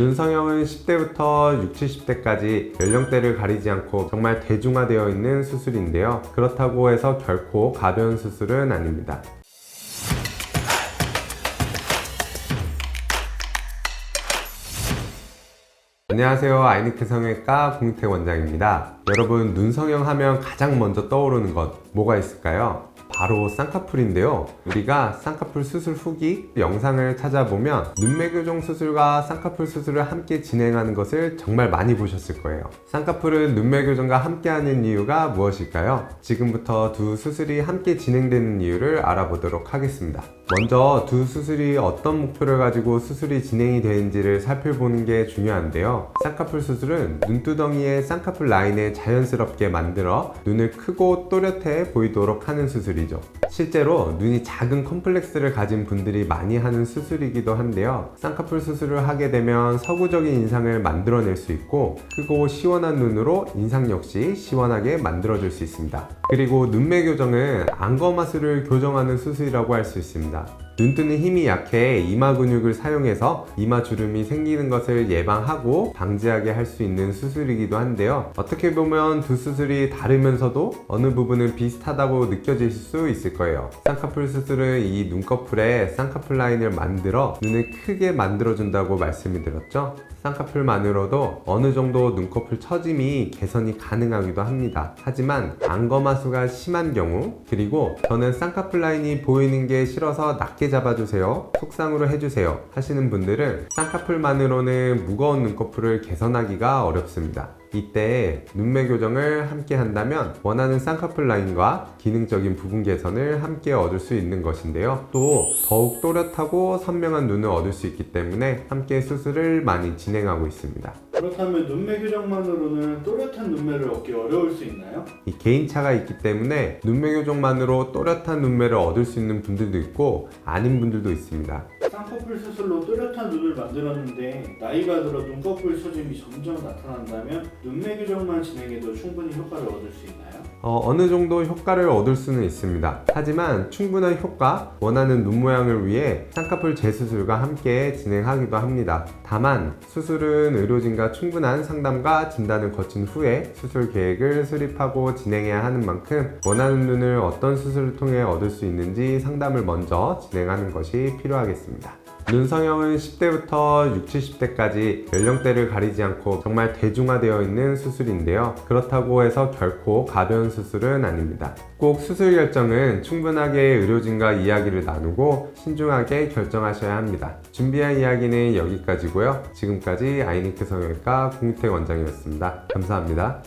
눈 성형은 10대부터 60, 70대까지 연령대를 가리지 않고 정말 대중화되어 있는 수술인데요. 그렇다고 해서 결코 가벼운 수술은 아닙니다. 안녕하세요. 아이니크 성형외과 공태 원장입니다. 여러분, 눈 성형하면 가장 먼저 떠오르는 것 뭐가 있을까요? 바로 쌍꺼풀인데요. 우리가 쌍꺼풀 수술 후기 영상을 찾아보면 눈매 교정 수술과 쌍꺼풀 수술을 함께 진행하는 것을 정말 많이 보셨을 거예요. 쌍꺼풀은 눈매 교정과 함께 하는 이유가 무엇일까요? 지금부터 두 수술이 함께 진행되는 이유를 알아보도록 하겠습니다. 먼저 두 수술이 어떤 목표를 가지고 수술이 진행이 되는지를 살펴보는 게 중요한데요. 쌍꺼풀 수술은 눈두덩이의 쌍꺼풀 라인을 자연스럽게 만들어 눈을 크고 또렷해 보이도록 하는 수술 이죠. 실제로 눈이 작은 컴플렉스를 가진 분들이 많이 하는 수술이기도 한데요. 쌍꺼풀 수술을 하게 되면 서구적인 인상을 만들어낼 수 있고 크고 시원한 눈으로 인상 역시 시원하게 만들어줄 수 있습니다. 그리고 눈매 교정은 안검하수를 교정하는 수술이라고 할 수 있습니다. 눈 뜨는 힘이 약해 이마 근육을 사용해서 이마 주름이 생기는 것을 예방하고 방지하게 할 수 있는 수술이기도 한데요. 어떻게 보면 두 수술이 다르면서도 어느 부분은 비슷하다고 느껴질 수 있을 거예요. 쌍꺼풀 수술은 이 눈꺼풀에 쌍꺼풀 라인을 만들어 눈을 크게 만들어준다고 말씀을 드렸죠. 쌍꺼풀만으로도 어느 정도 눈꺼풀 처짐이 개선이 가능하기도 합니다. 하지만 안검하수가 심한 경우 그리고 저는 쌍꺼풀 라인이 보이는 게 싫어서 낮게 잡아주세요 속상으로 해주세요 하시는 분들은 쌍꺼풀만으로는 무거운 눈꺼풀을 개선하기가 어렵습니다. 이때 눈매 교정을 함께 한다면 원하는 쌍꺼풀 라인과 기능적인 부분 개선을 함께 얻을 수 있는 것인데요. 또 더욱 또렷하고 선명한 눈을 얻을 수 있기 때문에 함께 수술을 많이 진행하고 있습니다. 그렇다면 눈매 교정만으로는 또렷한 눈매를 얻기 어려울 수 있나요? 이 개인차가 있기 때문에 눈매 교정만으로 또렷한 눈매를 얻을 수 있는 분들도 있고 아닌 분들도 있습니다. 쌍꺼풀 수술로 또렷한 눈을 만들었는데 나이가 들어 눈꺼풀 소짐이 점점 나타난다면 눈매 교정만 진행해도 충분히 효과를 얻을 수 있나요? 어, 느 정도 효과를 얻을 수는 있습니다. 하지만 충분한 효과, 원하는 눈 모양을 위해 쌍꺼풀 재수술과 함께 진행하기도 합니다. 다만 수술은 의료진과 충분한 상담과 진단을 거친 후에 수술 계획을 수립하고 진행해야 하는 만큼 원하는 눈을 어떤 수술을 통해 얻을 수 있는지 상담을 먼저 진행하는 것이 필요하겠습니다. 눈 성형은 10대부터 60, 70대까지 연령대를 가리지 않고 정말 대중화되어 있는 수술인데요. 그렇다고 해서 결코 가벼운 수술은 아닙니다. 꼭 수술 결정은 충분하게 의료진과 이야기를 나누고 신중하게 결정하셔야 합니다. 준비한 이야기는 여기까지고요. 지금까지 아이니크 성형외과 공태 원장이었습니다. 감사합니다.